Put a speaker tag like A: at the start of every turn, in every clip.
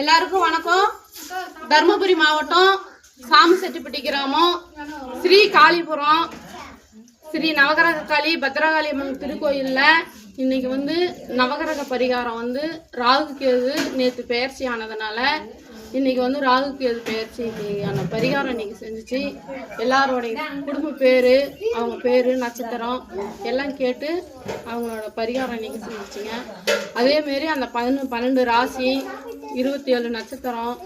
A: எல்லாருக்கும் வணக்கம். தருமபுரி மாவட்டம் சாமிசெட்டிப்பட்டி கிராமம். ஸ்ரீ காளிபுரம். ஸ்ரீ நவகிரக காளி பத்ரகாளி அம்மன் திருக்கோயிலில் இன்னைக்கு வந்து நவகிரக பரிகாரம் வந்து ராகு கேது நேற்று பெயர்ச்சி ஆனதுனால இன்னைக்கு வந்து ராகு கேது பயிற்சிக்கான பரிகாரம் இன்னைக்கு செஞ்சுச்சு. எல்லாரோடைய குடும்ப பேர் அவங்க பேர் நட்சத்திரம் எல்லாம் கேட்டு அவங்களோட பரிகாரம் இன்னைக்கு செஞ்சுச்சுங்க. அதேமாரி அந்த பதினொன்று பன்னெண்டு ராசி இருபத்தி ஏழு நட்சத்திரம்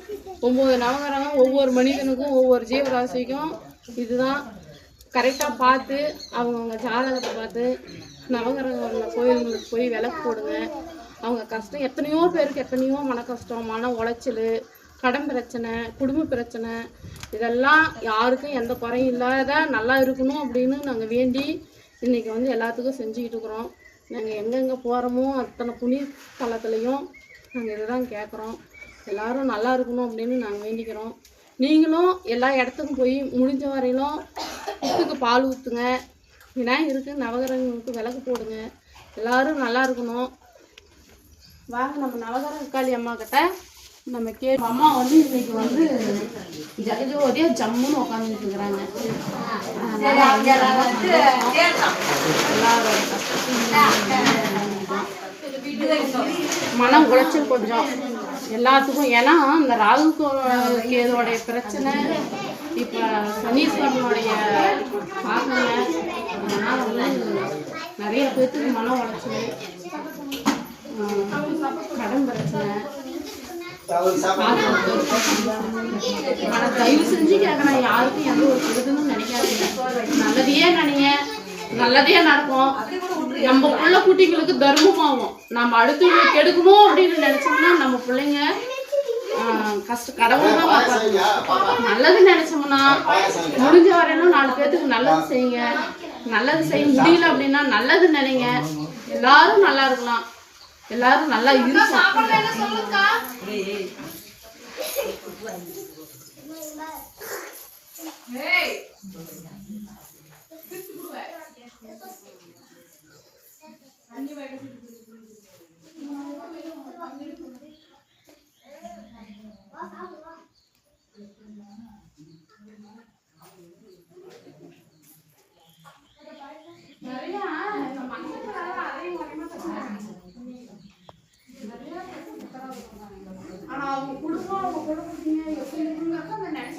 A: ஒம்பது நவகிரகம் ஒவ்வொரு மனிதனுக்கும் ஒவ்வொரு ஜீவராசிக்கும் இதுதான். கரெக்டாக பார்த்து அவங்கவுங்க ஜாதகத்தை பார்த்து நவகிரகம் உள்ள கோயில்களுக்கு போய் விளக்கு போடுங்க. அவங்க கஷ்டம் எத்தனையோ பேருக்கு எத்தனையோ மன கஷ்டம் மன உளைச்சல் கடன் பிரச்சனை குடும்ப பிரச்சனை இதெல்லாம் யாருக்கும் எந்த குறையும் இல்லாத நல்லா இருக்கணும் அப்படின்னு நாங்கள் வேண்டி இன்றைக்கி வந்து எல்லாத்துக்கும் செஞ்சுக்கிட்டு இருக்கிறோம். நாங்கள் எங்கெங்கே போகிறோமோ அத்தனை புண்ணிய தலத்துலேயும் நாங்கள் இதுதான் கேட்குறோம் எல்லாரும் நல்லா இருக்கணும் அப்படின்னு நாங்கள் வேண்டிக்கிறோம். நீங்களும் எல்லா இடத்துக்கும் போய் முடிஞ்ச வரையிலும் புத்துக்கு பால் ஊற்றுங்க விநாயகர் இருக்குது நவகிரகங்களுக்கு விளக்கு போடுங்க. எல்லாரும் நல்லா இருக்கணும். வாங்க நம்ம நவகிரக காளி அம்மா கிட்ட நம்ம கே அம்மா வந்து இன்னைக்கு வந்து ஜெகஜோதியா ஜம்முன்னு உட்காந்துட்டு இருக்கிறாங்க. எல்லாரோட மன உளைச்சல் கொஞ்சம். எல்லாத்துக்கும் ஏன்னா இந்த ராகு கேதோடைய பிரச்சனை இப்போ சனீஸ்வரனுடைய தாக்கங்க அதனால் வந்து நிறைய பேர்த்துக்கு மன உளைச்சல் கடன் பிரச்சனை. ஆனா தயவு செஞ்சு கேட்கறேன் யாருக்கும் எந்த ஒரு கெடுதலும் நினைக்காதீங்க. நல்லதையே நினைங்க. நல்லதே நடக்கும். நம்ம புள்ள குட்டிங்களுக்கு தர்மமாகும். நம்ம அடுத்தவங்களுக்கு கெடுக்கணும் அப்படின்னு நினைச்சோம்னா நம்ம பிள்ளைங்க கஷ்ட கடவுள் தான் பார்ப்பாங்க. நல்லது நினைச்சோம்னா முடிஞ்ச வரையிலும் நாலு பேர்த்துக்கு நல்லது செய்யுங்க. நல்லது செய்ய முடியல அப்படின்னா நல்லது நினைங்க. எல்லாரும் நல்லா இருக்கலாம். எல்லாரும் நல்லா இருக்கும் 啊，我不能说，我不能说今天有菲律宾的，看看男性。